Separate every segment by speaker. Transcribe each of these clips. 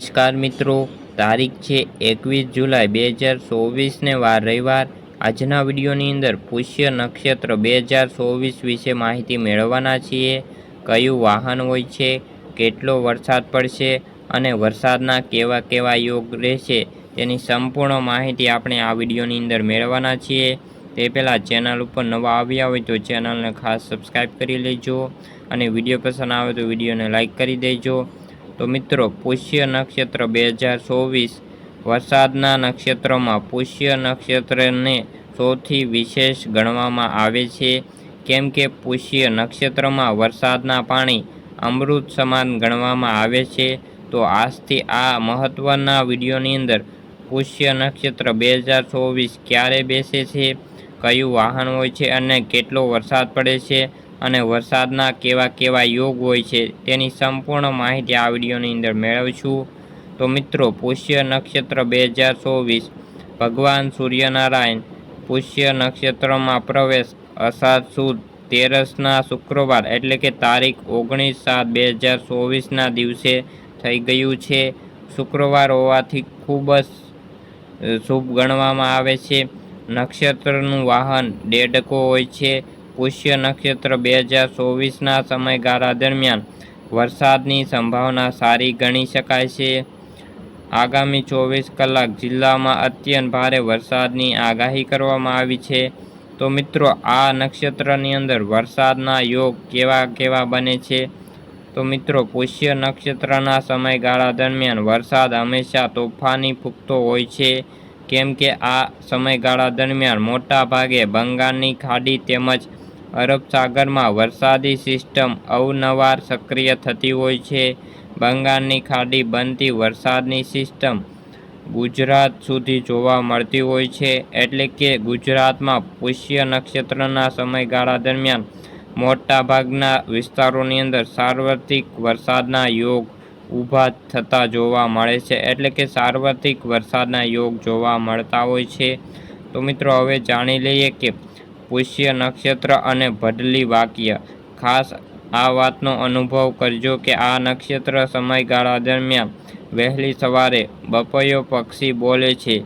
Speaker 1: નમસ્કાર મિત્રો, તારીખ છે એકવીસ જુલાઈ બે હજાર ચોવીસને વાર રવિવાર. આજના વિડીયોની અંદર પુષ્ય નક્ષત્ર બે હજાર ચોવીસ વિશે માહિતી મેળવવાના છીએ. કયું વાહન હોય છે, કેટલો વરસાદ પડશે અને વરસાદના કેવા કેવા યોગ રહેશે તેની સંપૂર્ણ માહિતી આપણે આ વિડીયોની અંદર મેળવવાના છીએ. તે પહેલાં ચેનલ ઉપર નવા આવ્યા હોય તો ચેનલને ખાસ સબસ્ક્રાઈબ કરી લેજો અને વીડિયો પસંદ આવે તો વિડીયોને લાઇક કરી દેજો. તો મિત્રો, પુષ્ય નક્ષત્ર બે હજાર ચોવીસ વરસાદના નક્ષત્રમાં પુષ્ય નક્ષત્રને સૌથી વિશેષ ગણવામાં આવે છે. કેમ કે પુષ્ય નક્ષત્રમાં વરસાદના પાણી અમૃત સમાન ગણવામાં આવે છે. તો આજથી આ મહત્ત્વના વિડીયોની અંદર પુષ્ય નક્ષત્ર બે હજાર ચોવીસ ક્યારે બેસે છે, કયું વાહન હોય છે અને કેટલો વરસાદ પડે છે અને વરસાદના કેવા કેવા યોગ હોય છે તેની સંપૂર્ણ માહિતી આ વિડીયોની અંદર મેળવીશું. તો મિત્રો, પુષ્ય નક્ષત્ર બે હજાર ચોવીસ, ભગવાન સૂર્યનારાયણ, પુષ્ય નક્ષત્રમાં પ્રવેશ, અષાઢ સુદ, તેરસના શુક્રવાર, એટલે કે તારીખ ઓગણીસ સાત બે હજાર ચોવીસના દિવસે થઈ ગયું છે. શુક્રવાર હોવાથી ખૂબ જ શુભ ગણવામાં આવે છે. નક્ષત્રનું વાહન ડેડકો હોય છે. પુષ્ય નક્ષત્ર બે હજાર ચોવીસના સમયગાળા દરમિયાન વરસાદની સંભાવના સારી ગણી શકાય છે. આગામી ચોવીસ કલાક જિલ્લામાં અત્યંત ભારે વરસાદની આગાહી કરવામાં આવી છે. તો મિત્રો, આ નક્ષત્રની અંદર વરસાદના યોગ કેવા કેવા બને છે? તો મિત્રો, પુષ્ય નક્ષત્રના સમયગાળા દરમિયાન વરસાદ હંમેશા તોફાની ફૂંકતો હોય છે. કેમ કે આ સમયગાળા દરમિયાન મોટા ભાગે બંગાળની ખાડી તેમજ અરબ સાગરમાં વરસાદી સિસ્ટમ અવનવાર સક્રિય થતી હોય છે. બંગાળની ખાડી બનતી વરસાદની સિસ્ટમ ગુજરાત સુધી જોવા મળતી હોય છે, એટલે કે ગુજરાતમાં પુષ્ય નક્ષત્રના સમયગાળા દરમિયાન મોટાભાગના વિસ્તારોની અંદર સાર્વત્રિક વરસાદના યોગ ઊભા થતા જોવા મળે છે. એટલે કે સાર્વત્રિક વરસાદના યોગ જોવા મળતા હોય છે. તો મિત્રો, હવે જાણી લઈએ કે પુષ્ય નક્ષત્ર અને ભડલી વાક્ય. ખાસ આ વાતનો અનુભવ કરજો કે આ નક્ષત્ર સમયગાળા દરમિયાન વહેલી સવારે બપૈયો પક્ષી બોલે છે.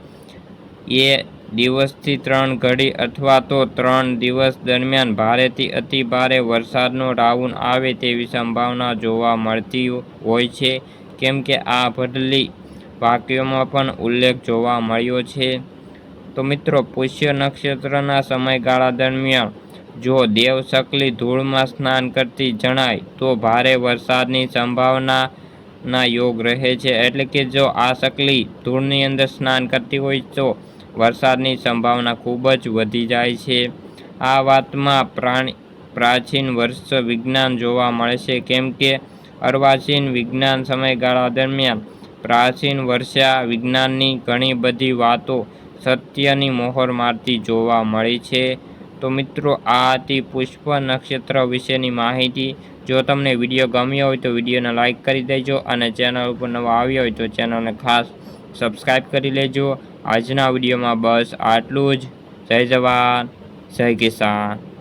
Speaker 1: એ દિવસથી ત્રણ ઘડી અથવા તો ત્રણ દિવસ દરમિયાન ભારેથી અતિ ભારે વરસાદનો રાઉન્ડ આવે તેવી સંભાવના જોવા મળતી હોય છે. કેમ કે આ ભડલી વાક્યોમાં પણ ઉલ્લેખ જોવા મળ્યો છે. તો મિત્રો, પુષ્ય નક્ષત્રના સમયગાળા દરમિયાન જો દેવ સકલી ધૂળમાં સ્નાન કરતી જણાય, તો ભારે વરસાદની સંભાવનાના યોગ રહે છે. એટલે કે જો આ શકલી ધૂળની અંદર સ્નાન કરતી હોય તો વરસાદની સંભાવના ખૂબ જ વધી જાય છે. આ વાતમાં પ્રાણી, પ્રાચીન વર્ષ વિજ્ઞાન જોવા મળે છે. કેમ કે અર્વાચીન વિજ્ઞાન સમયગાળા દરમિયાન પ્રાચીન વર્ષા વિજ્ઞાનની ઘણી બધી વાતો સત્યની મોહર મારતી જોવા મળી છે. તો મિત્રો, આ હતી પુષ્પ નક્ષત્ર વિશેની માહિતી. જો તમને વીડિયો ગમ્યો હોય તો વિડીયોને લાઇક કરી દેજો અને ચેનલ ઉપર નવા આવ્યા હોય તો ચેનલને ખાસ સબસ્ક્રાઈબ કરી લેજો. આજના વિડીયોમાં બસ આટલું જ. જય જવાન. જય કિસાન.